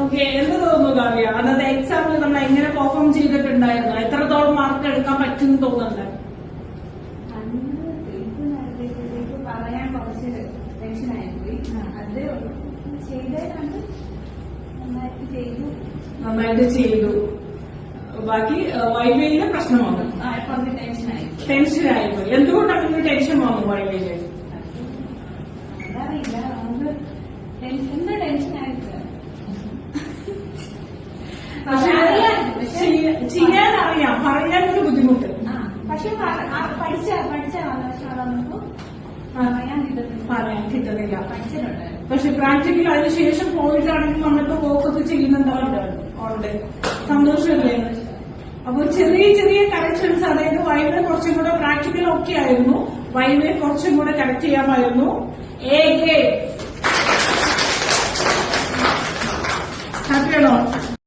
Okay എന്ത് തോന്നുന്നു കാവ്യ. എക്സാമിൽ നമ്മൾ എങ്ങനെ പെർഫോം ചെയ്തിട്ടുണ്ടായിരുന്നു? എത്രത്തോളം മാർക്ക് എടുക്കാൻ പറ്റും തോന്നുന്നുണ്ട്? പറയാൻ കുറച്ച് ടെൻഷനായിപ്പോയി അതേ നന്നായിട്ട് ചെയ്തു. നന്നായിട്ട് ചെയ്തു. ബാക്കി വൈവയിലെ പ്രശ്നമാണ്? ടെൻഷനായി ടെൻഷനായി പോയി എന്തുകൊണ്ടാണ് ഇങ്ങനെ ടെൻഷൻ വന്നു വൈവയിൽ അതറിയില്ല. നമുക്ക് ടെൻഷൻ എന്താ ടെൻഷനായിട്ട് പക്ഷെ ചെയ്യാൻ അറിയാം. പറയാനൊരു ബുദ്ധിമുട്ട്. ആ, പക്ഷെ പഠിച്ച പഠിച്ച പറയാൻ കിട്ടുന്നില്ല. പറയാൻ പക്ഷെ പ്രാക്ടിക്കൽ അതിനുശേഷം പോയിട്ടാണെങ്കിൽ നമ്മളിപ്പോ ഫോക്കസ് ചെയ്യുന്നുണ്ടാവുണ്ട് ഉണ്ട്? സന്തോഷമല്ലേ? അപ്പൊ ചെറിയ ചെറിയ കറക്ഷൻസ് അതായത് വൈവെ കുറച്ചും കൂടെ പ്രാക്ടിക്കൽ ഒക്കെ ആയിരുന്നു. വൈവെ കുറച്ചും കൂടെ കറക്റ്റ് ചെയ്യാമായിരുന്നു. ഏ ഹാപ്പിയാണോ